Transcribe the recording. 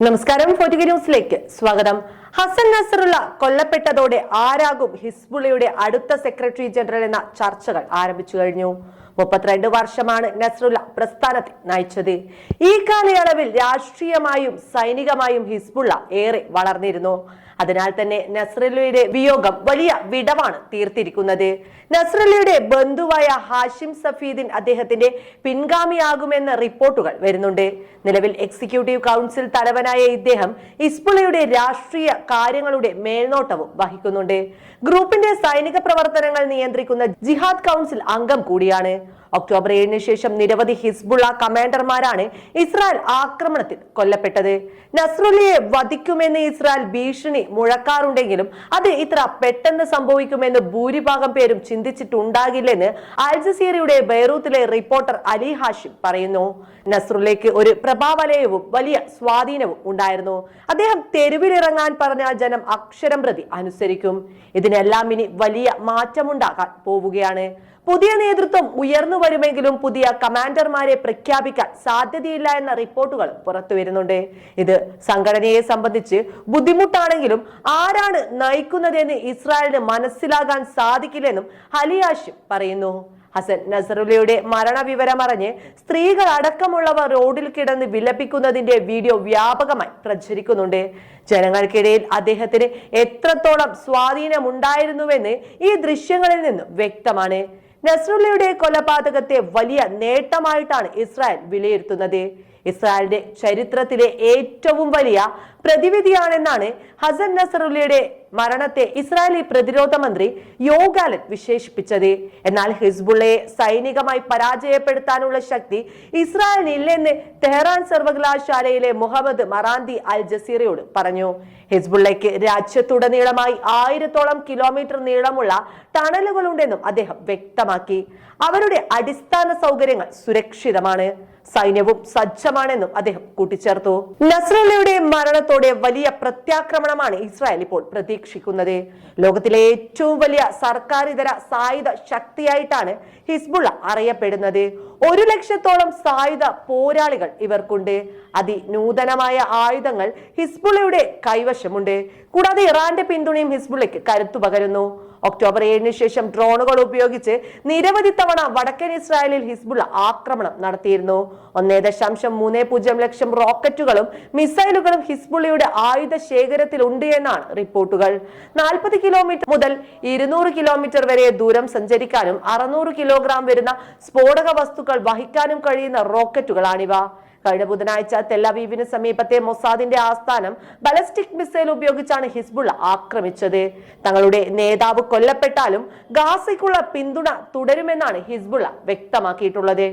നമസ്കാരം ഫോർട്ടിക ന്യൂസിലേക്ക് സ്വാഗതം. ഹസൻ നസറുള്ള കൊല്ലപ്പെട്ടതോടെ ആരാകും ഹിസ്ബുള്ളയുടെ അടുത്ത സെക്രട്ടറി ജനറൽ എന്ന ചർച്ചകൾ ആരംഭിച്ചു കഴിഞ്ഞു. മുപ്പത്തിരണ്ട് വർഷമാണ് നസറുള്ള പ്രസ്ഥാനത്തെ നയിച്ചത്. ഈ കാലയളവിൽ രാഷ്ട്രീയമായും സൈനികമായും ഹിസ്ബുള്ള ഏറെ വളർന്നിരുന്നു. അതിനാൽ തന്നെ നസ്രല്ലയുടെ വിയോഗം വലിയ വിടവാണ് തീർത്തിരിക്കുന്നത്. നസ്രല്ലയുടെ ബന്ധുവായ ഹാഷിം സഫീദിൻ അദ്ദേഹത്തിന്റെ പിൻഗാമിയാകുമെന്ന റിപ്പോർട്ടുകൾ വരുന്നുണ്ട്. നിലവിൽ എക്സിക്യൂട്ടീവ് കൗൺസിൽ തലവനായ ഇദ്ദേഹം ഇസ്ബുളയുടെ രാഷ്ട്രീയ കാര്യങ്ങളുടെ മേൽനോട്ടവും വഹിക്കുന്നുണ്ട്. ഗ്രൂപ്പിന്റെ സൈനിക പ്രവർത്തനങ്ങൾ നിയന്ത്രിക്കുന്ന ജിഹാദ് കൗൺസിൽ അംഗം കൂടിയാണ്. ഒക്ടോബർ ഏഴിന് ശേഷം നിരവധി ഹിസ്ബുള്ള കമാൻഡർമാരാണ് ഇസ്രായേൽ ആക്രമണത്തിൽ കൊല്ലപ്പെട്ടത്. നസ്രുലിയെ വധിക്കുമെന്ന് ഇസ്രായേൽ ഭീഷണി മുഴക്കാറുണ്ടെങ്കിലും അത് ഇത്ര പെട്ടെന്ന് സംഭവിക്കുമെന്ന് ഭൂരിഭാഗം പേരും ചിന്തിച്ചിട്ടുണ്ടാകില്ലെന്ന് അൽ ജസീറയുടെ റിപ്പോർട്ടർ അലി ഹാഷിം പറയുന്നു. നസ്രുലേക്ക് ഒരു പ്രഭാവലയവും വലിയ സ്വാധീനവും ഉണ്ടായിരുന്നു. അദ്ദേഹം തെരുവിലിറങ്ങാൻ പറഞ്ഞാൽ ജനം അക്ഷരം പ്രതി അനുസരിക്കും. ഇതിനെല്ലാം ഇനി വലിയ മാറ്റമുണ്ടാകാൻ പോവുകയാണ്. പുതിയ നേതൃത്വം ഉയർന്നു വരുമെങ്കിലും പുതിയ കമാൻഡർമാരെ പ്രഖ്യാപിക്കാൻ സാധ്യതയില്ല എന്ന റിപ്പോർട്ടുകൾ പുറത്തു വരുന്നുണ്ട്. ഇത് സംഘടനയെ സംബന്ധിച്ച് ബുദ്ധിമുട്ടാണെങ്കിലും ആരാണ് നയിക്കുന്നതെന്ന് ഇസ്രായേലിന് മനസ്സിലാകാൻ സാധിക്കില്ലെന്നും ഹലിയാഷിം പറയുന്നു. ഹസൻ നസറുലയുടെ മരണവിവരമറിഞ്ഞ് സ്ത്രീകൾ അടക്കമുള്ളവർ റോഡിൽ കിടന്ന് വിലപിക്കുന്നതിന്റെ വീഡിയോ വ്യാപകമായി പ്രചരിക്കുന്നുണ്ട്. ജനങ്ങൾക്കിടയിൽ അദ്ദേഹത്തിന് എത്രത്തോളം സ്വാധീനമുണ്ടായിരുന്നുവെന്ന് ഈ ദൃശ്യങ്ങളിൽ നിന്നും വ്യക്തമാണ്. നസ്രുല്ലയുടെ കൊലപാതകത്തെ വലിയ നേട്ടമായിട്ടാണ് ഇസ്രായേൽ വിലയിരുത്തുന്നത്. ഇസ്രായേലിന്റെ ചരിത്രത്തിലെ ഏറ്റവും വലിയ പ്രതിവിധിയാണെന്നാണ് ഹസൻ നസറുല്ലയുടെ മരണത്തെ ഇസ്രായേലി പ്രതിരോധ മന്ത്രി യോഗാലൻ വിശേഷിപ്പിച്ചത്. എന്നാൽ ഹിസ്ബുള്ളയെ സൈനികമായി പരാജയപ്പെടുത്താനുള്ള ശക്തി ഇസ്രായേലിനില്ലെന്ന് തെഹ്റാൻ സർവകലാശാലയിലെ മുഹമ്മദ് മറാന്തി അൽ ജസീറയോട് പറഞ്ഞു. ഹിസ്ബുള്ളയ്ക്ക് രാജ്യത്തുടനീളമായി ആയിരത്തോളം കിലോമീറ്റർ നീളമുള്ള ടണലുകളുണ്ടെന്നും അദ്ദേഹം വ്യക്തമാക്കി. അവരുടെ അടിസ്ഥാന സൗകര്യങ്ങൾ സുരക്ഷിതമാണ്. സൈന്യവും സജ്ജമാണെന്നും അദ്ദേഹം കൂട്ടിച്ചേർത്തു. നസ്രല്ലയുടെ മരണത്തോടെ വലിയ പ്രത്യാക്രമണമാണ് ഇസ്രായേൽ ഇപ്പോൾ പ്രതീക്ഷിക്കുന്നത്. ലോകത്തിലെ ഏറ്റവും വലിയ സർക്കാർ ഇതര സായുധ ശക്തിയായിട്ടാണ് ഹിസ്ബുൾ അറിയപ്പെടുന്നത്. ഒരു ലക്ഷത്തോളം സായുധ പോരാളികൾ ഇവർക്കുണ്ട്. അതിനൂതനമായ ആയുധങ്ങൾ ഹിസ്ബുള്ളയുടെ കൈവശമുണ്ട്. കൂടാതെ ഇറാന്റെ പിന്തുണയും ഹിസ്ബുള്ളയ്ക്ക് കരുത്തു പകരുന്നു. ഒക്ടോബർ ഏഴിന് ശേഷം ഡ്രോണുകൾ ഉപയോഗിച്ച് നിരവധി തവണ വടക്കൻ ഇസ്രായേലിൽ ഹിസ്ബുൾ ആക്രമണം നടത്തിയിരുന്നു. ഒന്നേ ദശാംശം മൂന്ന് പൂജ്യം ലക്ഷം റോക്കറ്റുകളും മിസൈലുകളും ഹിസ്ബുള്ളയുടെ ആയുധ ശേഖരത്തിൽ ഉണ്ട് എന്നാണ് റിപ്പോർട്ടുകൾ. നാൽപ്പത് കിലോമീറ്റർ മുതൽ ഇരുന്നൂറ് കിലോമീറ്റർ വരെ ദൂരം സഞ്ചരിക്കാനും അറുന്നൂറ് കിലോഗ്രാം വരുന്ന സ്ഫോടക വസ്തുക്കൾ വഹിക്കാനും കഴിയുന്ന റോക്കറ്റുകളാണിവ. കഴിഞ്ഞ ബുധനാഴ്ച തെല്ലവീവിന് സമീപത്തെ മൊസാദിന്റെ ആസ്ഥാനം ബലസ്റ്റിക് മിസൈൽ ഉപയോഗിച്ചാണ് ഹിസ്ബുള്ള ആക്രമിച്ചത്. തങ്ങളുടെ നേതാവ് കൊല്ലപ്പെട്ടാലും ഗാസയ്ക്കുള്ള പിന്തുണ തുടരുമെന്നാണ് ഹിസ്ബുള്ള വ്യക്തമാക്കിയിട്ടുള്ളത്.